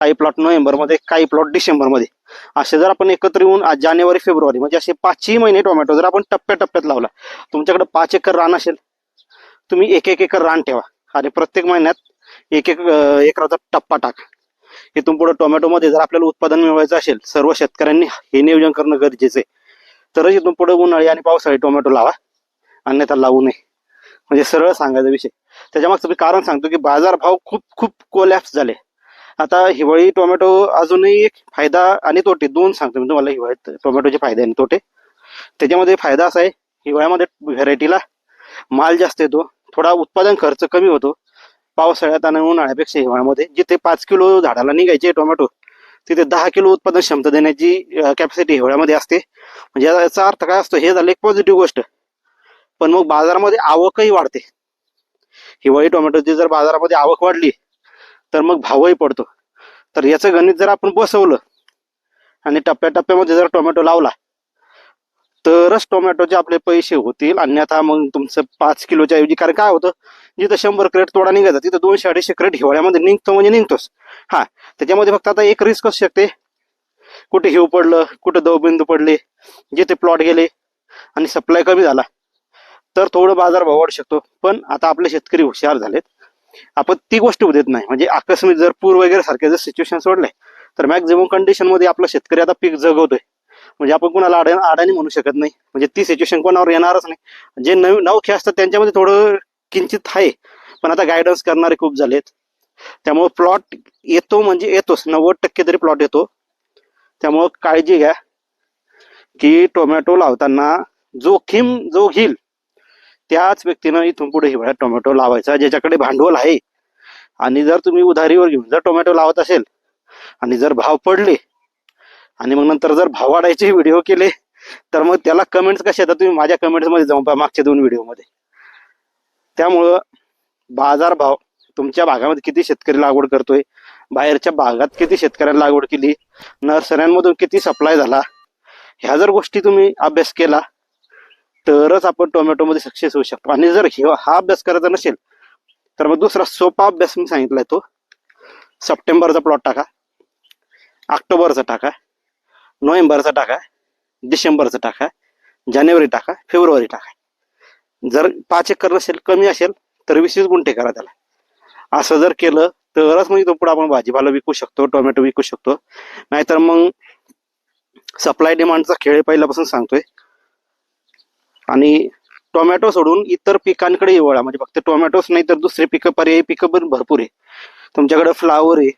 काही प्लॉट नोव्हेंबरमध्ये काही प्लॉट डिसेंबरमध्ये. असे जर आपण एकत्र येऊन आज जानेवारी फेब्रुवारी म्हणजे असे पाचही महिने टोमॅटो जर आपण टप्प्याटप्प्यात लावला तुमच्याकडे पाच एकर रान असेल तुम्ही एक एक एकर रान ठेवा आणि प्रत्येक महिन्यात एक एक एकराचा टप्पा टाका. इथून पुढे टोमॅटोमध्ये जर आपल्याला उत्पादन मिळवायचं असेल सर्व शेतकऱ्यांनी हे नियोजन करणं गरजेचं आहे. तरच इथून पुढे उन्हाळी आणि पावसाळी टोमॅटो लावा अन्यथा लावू नये. म्हणजे सरळ सांगायचा विषय. त्याच्यामागचं मी कारण सांगतो की बाजारभाव खूप खूप कोलॅप्स झाले. आता हिवाळी टोमॅटो अजूनही एक फायदा आणि तोटे दोन सांगतो मी तुम्हाला हिवाळ्यात टोमॅटोचे फायदे आणि तोटे. त्याच्यामध्ये फायदा असा आहे हिवाळ्यामध्ये व्हेरायटीला माल जास्त येतो थोडा उत्पादन खर्च कमी होतो. पावसाळ्यात आणि उन्हाळ्यापेक्षा हिवाळ्यामध्ये जिथे पाच किलो झाडाला निघायचे टोमॅटो तिथे दहा किलो उत्पादन क्षमता देण्याची कॅपॅसिटी हिवाळ्यामध्ये असते. म्हणजे याचा- याचा अर्थ काय असतो हे झालं एक पॉझिटिव्ह गोष्ट. पण मग बाजारामध्ये आवकही वाढते. हिवाळी टोमॅटोची जर बाजारामध्ये आवक वाढली तर मग भावही पडतो. तर याचं गणित जर आपण बसवलं आणि टप्प्याटप्प्यामध्ये जर टोमॅटो लावला तरच टोमॅटोचे आपले पैसे होतील. अन्यथा मग तुमचं पाच किलोच्या ऐवजी कारण काय होतं जिथं शंभर क्रेट तोडा निघायचा तिथं दोनशे अडीचशे क्रेट हिवाळ्यामध्ये निघतो म्हणजे निघतोच. हा त्याच्यामध्ये फक्त आता एक रिस्क असू शकते. कुठे हिव पडलं कुठे दवबिंदू पडले जिथे प्लॉट गेले आणि सप्लाय कमी झाला तर थोडं बाजार भाव वाढू शकतो. पण आता आपले शेतकरी हुशार झालेत. आपण ती गोष्ट देत नाही. म्हणजे आकस्मिक जर पूर वगैरे सारखे जर सिच्युएशन सोडले तर मॅक्झिमम कंडिशनमध्ये आपला शेतकरी आता पीक जगवतोय. म्हणजे आपण कोणाला अडा अडाणी म्हणू शकत नाही. म्हणजे ती सिच्युएशन कोणावर येणारच नाही. जे नवीन नवखे असतात त्यांच्यामध्ये थोडं किंचित आहे. पण आता गायडन्स करणारे खूप झालेत. त्यामुळे प्लॉट येतो म्हणजे येतोच. नव्वद टक्के तरी प्लॉट येतो. त्यामुळं काळजी घ्या. की टोमॅटो लावताना जोखीम जो घेईल त्याच व्यक्तीनं इथून पुढे हिवाळ्यात टोमॅटो लावायचा ज्याच्याकडे भांडवल आहे. आणि जर तुम्ही उधारीवर घेऊन जर टोमॅटो लावत असेल आणि जर भाव पडले आणि मग नंतर जर भाव वाढायचे व्हिडिओ केले तर मग त्याला कमेंट्स कशा येतात तुम्ही माझ्या कमेंट्समध्ये जाऊन पहा मागच्या दोन व्हिडिओमध्ये त्यामुळं बाजार भाव तुमच्या भागामध्ये किती शेतकरी लागवड करतोय बाहेरच्या भागात किती शेतकऱ्यांनी लागवड केली नर्सऱ्यांमधून किती सप्लाय झाला ह्या जर गोष्टी तुम्ही अभ्यास केला तरच आपण टोमॅटोमध्ये सक्सेस होऊ शकतो. आणि जर हे हा अभ्यास करायचा नसेल तर मग दुसरा सोपा अभ्यास मी सांगितलाय तो. सप्टेंबरचा प्लॉट टाका. ऑक्टोबरचा टाका. नोव्हेंबरचा टाका. डिसेंबरचा टाका. जानेवारी टाका. फेब्रुवारी टाका. जर पाच एकर नसेल कमी असेल तर वीस वीस गुंठे करा त्याला. असं जर केलं तरच म्हणजे तो पुढे आपण भाजीपाला विकू शकतो टोमॅटो विकू शकतो. नाहीतर मग सप्लाय डिमांडचा खेळ पहिल्यापासून सांगतोय. आणि टोमॅटो सोडून इतर पिकांकडे वळा म्हणजे फक्त टोमॅटोच नाही तर दुसरे पिकं पर्यायी पिकं पण भरपूर आहे. तुमच्याकडे फ्लावर आहे.